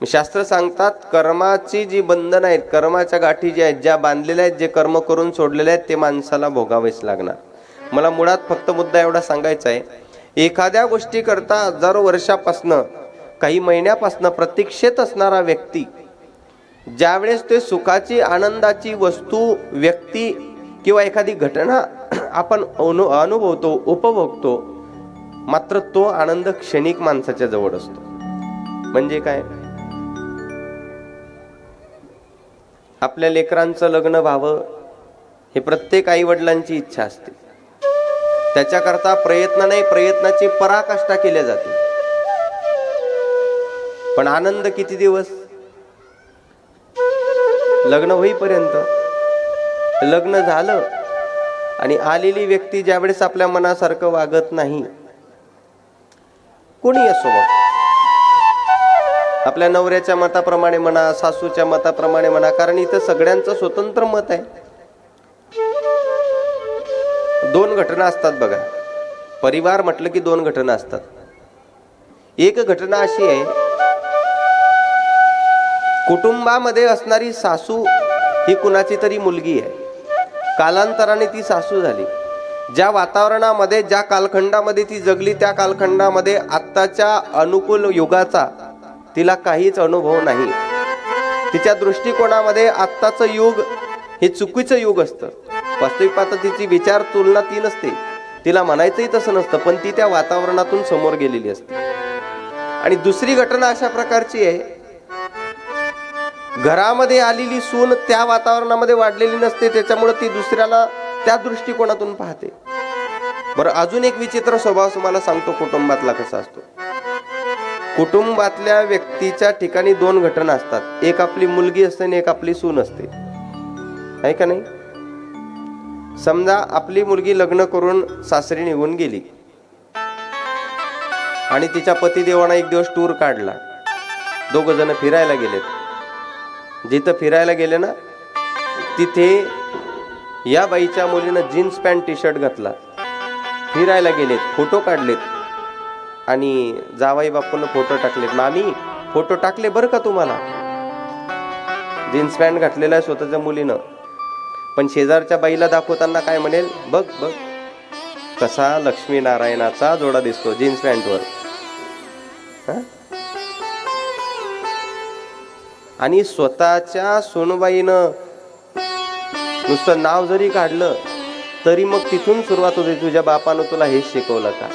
शास्त्र सांगतात कर्माची जी बंधन आहेत कर्माच्या गाठी ज्या आहेत ज्या बांधलेल्या आहेत जे कर्म करून सोडलेले आहेत ते माणसाला भोगावेच लागणार. मला मुळात फक्त मुद्दा एवढा सांगायचा आहे एखाद्या गोष्टी करता हजारो वर्षापासनं काही महिन्यापासनं प्रतीक्षेत असणारा व्यक्ती ज्यावेळेस ते सुखाची आनंदाची वस्तू व्यक्ती किंवा एखादी घटना आपण अनु अनुभवतो उपभोगतो मात्र तो आनंद क्षणिक माणसाच्या जवळ असतो. म्हणजे काय? आपल्या लेकरांचं लग्न व्हावं हे प्रत्येक आईवडिलांची इच्छा असते. त्याच्याकरता प्रयत्न नाही प्रयत्नाची पराकाष्ठा केल्या जाते. पण आनंद किती दिवस? लग्न होईपर्यंत. लग्न झालं आणि आलेली व्यक्ती ज्यावेळेस आपल्या मनासारखं वागत नाही कोणी असो मग? आपल्या नवऱ्याच्या मताप्रमाणे म्हणा सासूच्या मताप्रमाणे म्हणा कारण इथं सगळ्यांचं स्वतंत्र मत आहे. दोन घटना असतात बघा. परिवार म्हटलं की दोन घटना असतात. एक घटना अशी आहे कुटुंबामध्ये असणारी सासू ही कुणाची तरी मुलगी आहे. कालांतराने ती सासू झाली. ज्या वातावरणामध्ये ज्या कालखंडामध्ये ती जगली त्या कालखंडामध्ये आत्ताच्या अनुकूल युगाचा तिला काहीच अनुभव नाही. तिच्या दृष्टिकोनामध्ये आत्ताचं युग हे चुकीचं युग असतं. वास्तविक पाहता तिची विचार तुलना ती नसते. तिला म्हणायचंही तसं नसतं पण ती त्या वातावरणातून समोर गेलेली असते. आणि दुसरी घटना अशा प्रकारची आहे. घरामध्ये आलेली सून त्या वातावरणामध्ये वाढलेली नसते त्याच्यामुळे ती दुसऱ्याला त्या दृष्टिकोनातून पाहते. बरं अजून एक विचित्र स्वभाव तुम्हाला सांगतो कुटुंबातला कसा असतो. कुटुंबातल्या व्यक्तीच्या ठिकाणी दोन घटना असतात. एक आपली मुलगी असते आणि एक आपली सून असते. आहे का नाही? समजा आपली मुलगी लग्न करून सासरी निघून गेली. आणि तिच्या पतिदेवाना एक दिवस टूर काढला. दोघ जण फिरायला गेलेत. जिथं फिरायला गेले ना तिथे या बाईच्या मुलीनं जीन्स पॅन्ट टी शर्ट घातला. फिरायला गेलेत फोटो काढलेत. आणि जावाई बापून फोटो टाकलेत. मामी फोटो टाकले बरं का तुम्हाला? जीन्स पॅन्ट घातलेला आहे स्वतःच्या मुलीनं. पण शेजारच्या बाईला दाखवताना काय म्हणेल? बघ बघ. कसा लक्ष्मीनारायणाचा जोडा दिसतो जीन्स पॅन्टवर. आणि स्वतःच्या सोनबाईनं नुसतं नाव जरी काढलं तरी मग तिथून सुरुवात होते तुझ्या बापानं तुला हेच शिकवलं का?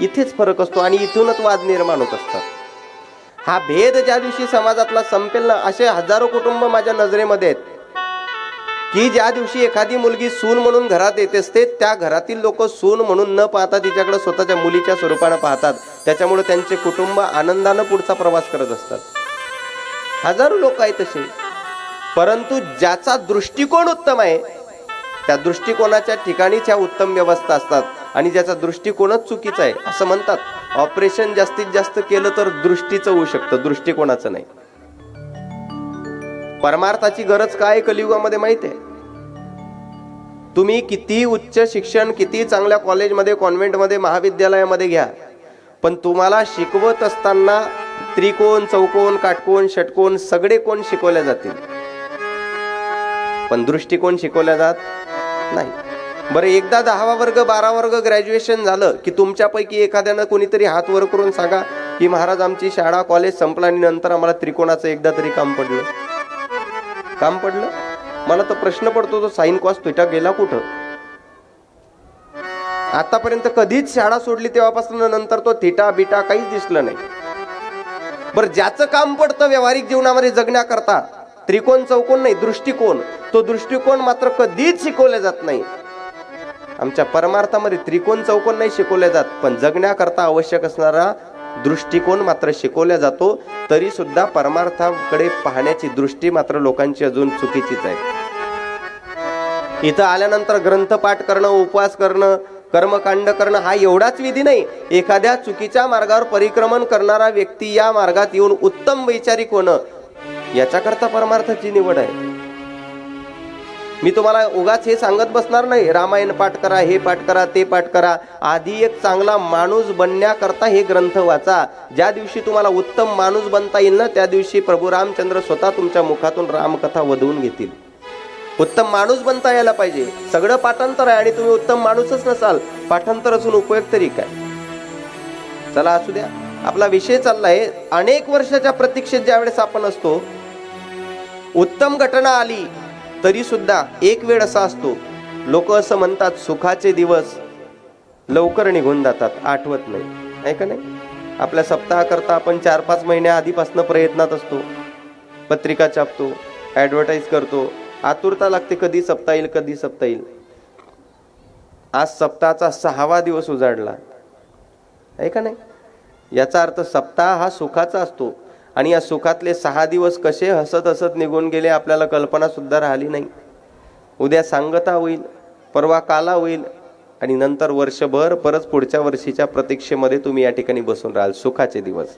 इथेच फरक असतो आणि इथूनच वाद निर्माण होत असतात. हा भेद ज्या दिवशी समाजातला संपेल ना असे हजारो कुटुंब माझ्या नजरेमध्ये आहेत. की ज्या दिवशी एखादी मुलगी सून म्हणून घरात येत असते त्या घरातील लोक सून म्हणून न पाहता तिच्याकडे स्वतःच्या मुलीच्या स्वरूपानं पाहतात. त्याच्यामुळे त्यांचे कुटुंब आनंदानं पुढचा प्रवास करत असतात. हजारो लोक आहेत तसे. परंतु ज्याचा दृष्टिकोन उत्तम आहे त्या दृष्टिकोनाच्या ठिकाणीच ह्या उत्तम व्यवस्था असतात. आणि ज्याचा दृष्टिकोनच चुकीचा आहे असं म्हणतात. ऑपरेशन जास्तीत जास्त केलं तर दृष्टीचं होऊ शकतं दृष्टिकोनाचं नाही. परमार्थाची गरज काय कलियुगामध्ये माहिती आहे? तुम्ही किती उच्च शिक्षण किती चांगल्या कॉलेजमध्ये कॉन्व्हेंटमध्ये महाविद्यालयामध्ये घ्या. पण तुम्हाला शिकवत असताना त्रिकोण चौकोन काटकोन षटकोन सगळे कोण शिकवले जातील? पण दृष्टिकोन शिकवल्या जात नाही. बरं एकदा दहावा वर्ग बारा वर्ग ग्रॅज्युएशन झालं की तुमच्यापैकी एखाद्यानं कोणीतरी हात वर करून सांगा की महाराज आमची शाळा कॉलेज संपला आणि नंतर आम्हाला त्रिकोणाचं एकदा तरी काम पडलं. काम पडलं? मला तर प्रश्न पडतो तो साईन कॉस थिटा गेला कुठं? आतापर्यंत कधीच शाळा सोडली तेव्हापासून नंतर तो थिटा बिटा काहीच दिसलं नाही. बरं ज्याचं काम पडतं व्यावहारिक जीवनामध्ये जगण्याकरता त्रिकोण चौकोन नाही दृष्टिकोन तो दृष्टिकोन मात्र कधीच शिकवला जात नाही. आमच्या परमार्थामध्ये त्रिकोण चौकोन नाही शिकवले जात पण जगण्याकरता आवश्यक असणारा दृष्टिकोन मात्र शिकवला जातो तरी सुद्धा परमार्थाकडे पाहण्याची दृष्टी मात्र लोकांची अजून चुकीचीच आहे. इथं आल्यानंतर ग्रंथपाठ करणं उपवास करणं कर्मकांड करणं हा एवढाच विधी नाही. एखाद्या चुकीच्या मार्गावर परिक्रमण करणारा व्यक्ती या मार्गात येऊन उत्तम वैचारिक होणं याच्याकरता परमार्थाची निवड आहे. मी तुम्हाला उगाच हे सांगत बसणार नाही. रामायण पाठ करा हे पाठ करा ते पाठ करा. आधी एक चांगला माणूस बनण्याकरता हे ग्रंथ वाचा. ज्या दिवशी तुम्हाला उत्तम माणूस बनता येईल ना त्या दिवशी प्रभू रामचंद्र स्वतः तुमच्या मुखातून रामकथा वधवून घेतील. उत्तम माणूस बनता यायला पाहिजे. सगळं पाठांतर आहे आणि तुम्ही उत्तम माणूसच नसाल. पाठांतर असून उपयोग तरी काय? चला असू द्या. आपला विषय चाललाय. अनेक वर्षाच्या प्रतीक्षेत ज्यावेळेस आपण असतो उत्तम घटना आली. तरी सुद्धा एक वेळ असा असतो. लोक असं म्हणतात सुखाचे दिवस लवकर निघून जातात आठवत नाही. आहे का नाही? आपल्या सप्ताहाकरता आपण चार पाच महिन्या आधीपासून प्रयत्नात असतो. पत्रिका छापतो ॲडव्हर्टाईज करतो. आतुरता लागते कधी सप्ता येईल कधी सप्ता येईल. आज सप्ताहाचा सहावा दिवस उजाडला. आहे का नाही? याचा अर्थ सप्ताह हा सुखाचा असतो. आणि या सुखातले सहा दिवस कसे हसत हसत निघून गेले आपल्याला कल्पना सुद्धा राहिली नाही. उद्या सांगता होईल परवा काला होईल आणि नंतर वर्षभर परत पुढच्या वर्षीच्या प्रतीक्षेमध्ये तुम्ही या ठिकाणी बसून राहाल. सुखाचे दिवस.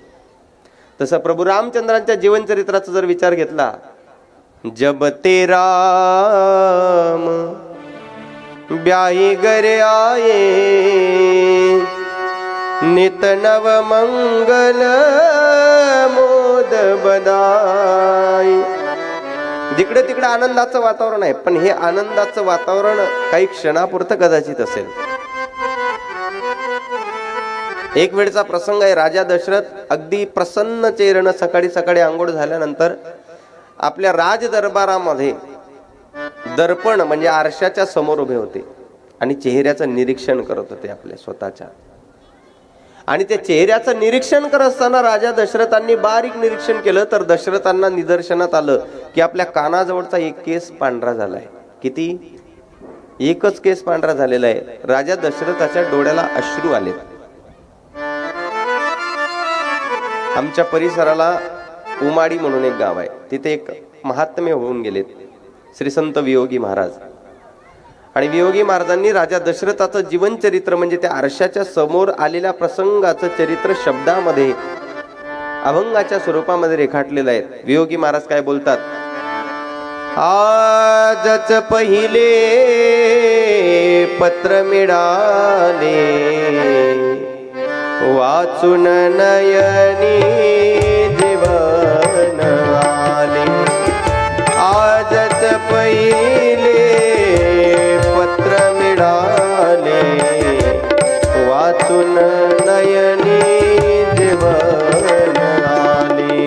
तसं प्रभू रामचंद्रांच्या जीवनचरित्राचा जर विचार घेतला जब ते राम ब्याई गरे आये नित नव मंगल बदाई. जिकडे तिकडे आनंदाचं वातावरण आहे पण हे आनंदाचं वातावरण काही क्षणापुरतं कदाचित असेल. एक वेळचा प्रसंग आहे राजा दशरथ अगदी प्रसन्न चेहऱ्यानं सकाळी सकाळी आंघोळ झाल्यानंतर आपल्या राज दरबारामध्ये दर्पण म्हणजे आरशाच्या समोर उभे होते आणि चेहऱ्याचं निरीक्षण करत होते आपल्या स्वतःच्या. आणि त्या चेहऱ्याचं निरीक्षण करत असताना राजा दशरथांनी बारीक निरीक्षण केलं तर दशरथांना निदर्शनात आलं की आपल्या कानाजवळचा एक केस पांढरा झालाय. किती? एकच केस पांढरा झालेला आहे. राजा दशरथाच्या डोळ्याला अश्रू आले आमच्या परिसराला उमाडी म्हणून एक गाव आहे. तिथे एक महात्म्य होऊन गेलेत. श्री संत वियोगी महाराज. आणि वियोगी महाराजांनी राजा दशरथाचं जीवनचरित्र म्हणजे त्या आरशाच्या समोर आलेल्या प्रसंगाचं चरित्र शब्दामध्ये अभंगाच्या स्वरूपामध्ये रेखाटलेलं आहे. वियोगी महाराज काय बोलतात? आजच पहिले पत्र मिळाले वाचून नयनी वाचून नयनी जीवन आली.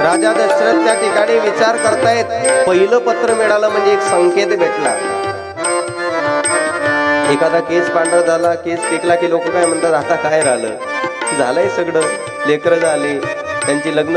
राजा दशरथ त्या ठिकाणी विचार करतायत. पहिलं पत्र मिळालं म्हणजे एक संकेत भेटला. एखादा केस पांढरा झाला केस पिकला की लोक काय म्हणतात आता काय राहिलं? झालंय सगळं. लेकरं झाले त्यांची लग्न